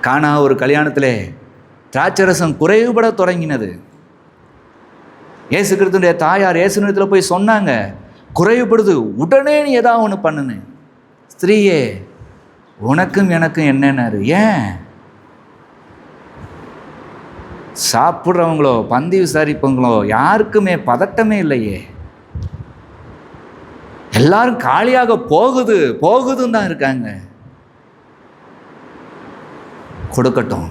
காணா ஒரு கல்யாணத்தில் திராட்சரசம் குறைவுபட தொடங்கினது. இயேசு கிறிஸ்துடைய தாயார் இயேசு நிலத்தில் போய் சொன்னாங்க குறைவுபடுது உடனே நீ ஏதாவது ஒன்று பண்ணுன்னு. ஸ்திரீயே உனக்கும் எனக்கும் என்னன்னாரு? ஏன்? சாப்பிட்றவங்களோ பந்தி விசாரிப்பவங்களோ யாருக்குமே பதட்டமே இல்லையே. எல்லாரும் காலியாக போகுது போகுதுன்னு தான் இருக்காங்க. கொடுக்கட்டும்.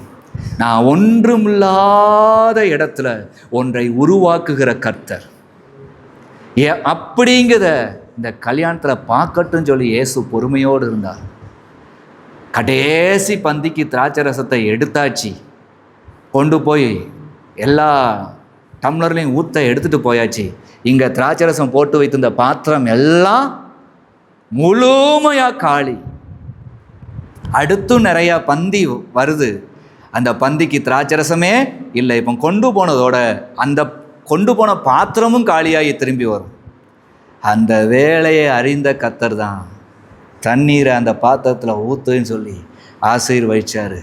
நான் ஒன்றுமில்லாத இடத்துல ஒன்றை உருவாக்குகிற கர்த்தர். ஏ அப்படிங்கிறத இந்த கல்யாணத்தில் பார்க்கட்டும் சொல்லி இயேசு பொறுமையோடு இருந்தார். கடைசி பந்திக்கு திராட்சை ரசத்தை எடுத்தாச்சு. கொண்டு போய் எல்லா டம்ளர்லையும் ஊற்ற எடுத்துகிட்டு போயாச்சு. இங்கே திராட்சை ரசம் போட்டு வைத்திருந்த பாத்திரம் எல்லாம் முழுமையாக காலி. அடுத்தும் நிறையா பந்தி வருது. அந்த பந்திக்கு திராட்சை ரசமே இல்லை. இப்போ கொண்டு போனதோட அந்த கொண்டு போன பாத்திரமும் காலியாகி திரும்பி வரும். அந்த வேலையை அறிந்த கத்தர் தான் தண்ணீரை அந்த பாத்திரத்தில் ஊற்றுன்னு சொல்லி ஆசீர்வதிச்சாரு.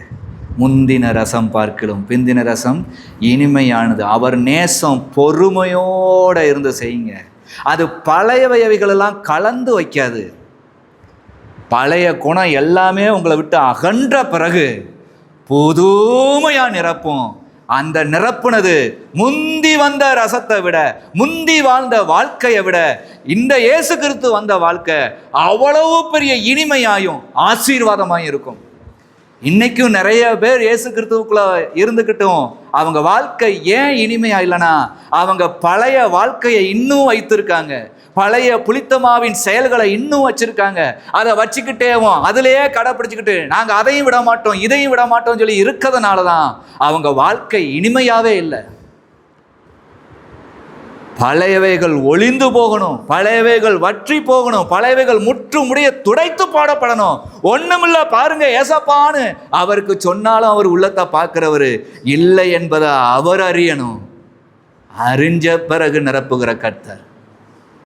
முந்தின ரசம் பார்க்கிலும் பிந்தின ரசம் இனிமையானது. அவர் நேசம் பொறுமையோடு இருந்து செய்யுங்க. அது பழைய பழையவையவைகளெல்லாம் கலந்து வைக்காது. பழைய குணம் எல்லாமே உங்களை விட்டு அகன்ற பிறகு புதுமையாக நிரப்பும். அந்த நிரப்புனது முந்தி வந்த ரசத்தை விட முந்தி வாழ்ந்த வாழ்க்கையை விட இந்த இயேசு கிறிஸ்து வந்த வாழ்க்கை அவ்வளவு பெரிய இனிமையாயும் ஆசீர்வாதமாயும் இருக்கும். இன்னைக்கும் நிறைய பேர் இயேசு கிறிஸ்துவுக்குள்ள இருந்துக்கிட்டும் அவங்க வாழ்க்கை ஏன் இனிமையா இல்லைனா அவங்க பழைய வாழ்க்கையை இன்னும் வைத்திருக்காங்க. பழைய புளித்தமாவின் செயல்களை இன்னும் வச்சிருக்காங்க. அதை வச்சுக்கிட்டேவும் அதுலேயே கடைப்பிடிச்சிக்கிட்டு நாங்கள் அதையும் விட மாட்டோம் இதையும் விட மாட்டோம்னு சொல்லி இருக்கிறதுனால தான் அவங்க வாழ்க்கை இனிமையாகவே இல்லை. பழையவைகள் ஒளிந்து போகணும் பழையவைகள் வற்றி போகணும் பழையவைகள் முற்று முடிய துடைத்து பாடப்படணும். ஒண்ணுமில்ல பாருங்க ஏசப்பான்னு அவருக்கு சொன்னாலும் அவர் உள்ளத்தை பார்க்கிறவர் இல்லை என்பதை அவர் அறியணும். அறிஞ்ச பிறகு நிரப்புகிற கர்த்தர்.